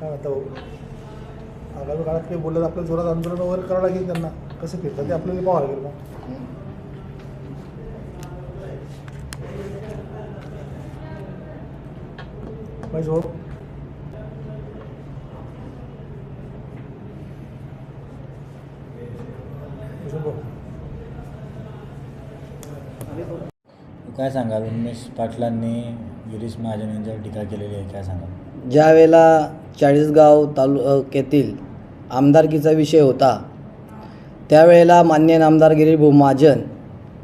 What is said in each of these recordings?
काय म्हणता भाऊ आगामी काळात काही बोललं तर आपल्याला जोरात आंदोलन वगैरे करावं लागेल त्यांना. कसं फिरतात ते आपल्याला पाहावं लागेल ना. महेश भाऊ? भूषण भाऊ? काय सांगाल? उमेश पाटलांनी गिरीश महाजन यांच्यावर टीका केलेली आहे. काय सांगाल? ज्या वेळेला चाळीसगाव तालुक्यातील आमदारकीचा विषय होता त्यावेळेला मान्य नामदार गिरीभाऊ महाजन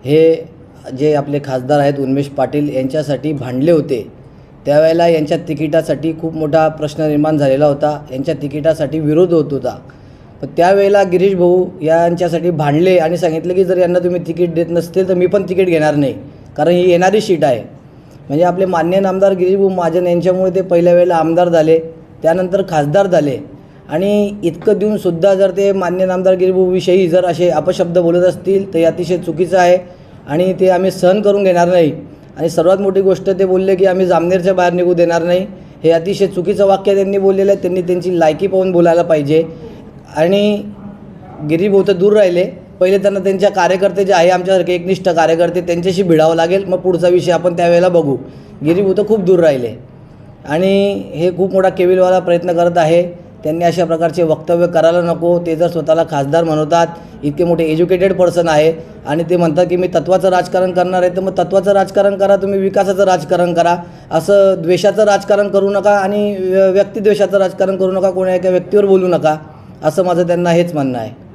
हे जे आपले खासदार आहेत उन्मेश पाटील यांच्यासाठी भांडले होते. त्यावेळेला यांच्या तिकिटासाठी खूप मोठा प्रश्न निर्माण झालेला होता. यांच्या तिकिटासाठी विरोध होत होता. पण त्यावेळेला गिरीश भाऊ यांच्यासाठी भांडले आणि सांगितलं की जर यांना तुम्ही तिकीट देत नसतील तर मी पण तिकीट घेणार नाही कारण ही येणारी सीट आहे. म्हणजे आपले मान्य नामदार गिरीभाऊ महाजन यांच्यामुळे ते पहिल्या वेळेला आमदार झाले त्यानंतर खासदार झाले. आणि इतकं देऊनसुद्धा जर ते मान्य नामदार गिरीभाऊविषयी जर असे अपशब्द बोलत असतील तर हे अतिशय चुकीचं आहे आणि ते आम्ही सहन करून घेणार नाही. आणि सर्वात मोठी गोष्ट ते बोलले की आम्ही जामनेरच्या बाहेर निघू देणार नाही. हे अतिशय चुकीचं वाक्य त्यांनी बोललेलं आहे त्यांनी त्यांची लायकी पाहून बोलायला पाहिजे. आणि गिरीभाऊ तर दूर राहिले. पहिले त्यांना त्यांच्या कार्यकर्ते जे आहे आमच्यासारखे एकनिष्ठ कार्यकर्ते त्यांच्याशी भिडावं लागेल. मग पुढचा विषय आपण त्यावेळेला बघू. गिरीभूत खूप दूर राहिले. आणि हे खूप मोठा केविलवाला प्रयत्न करत आहे. त्यांनी अशा प्रकारचे वक्तव्य करायला नको. ते जर स्वतःला खासदार म्हणवतात इतके मोठे एज्युकेटेड पर्सन आहे आणि ते म्हणतात की मी तत्वाचं राजकारण करणार आहे तर मग तत्वाचं राजकारण करा तुम्ही विकासाचं राजकारण करा. असं द्वेषाचं राजकारण करू नका आणि व्य- व्यक्तिद्वेषाचं राजकारण करू नका. कोणा एका व्यक्तीवर बोलू नका. असं माझं त्यांना हेच म्हणणं आहे.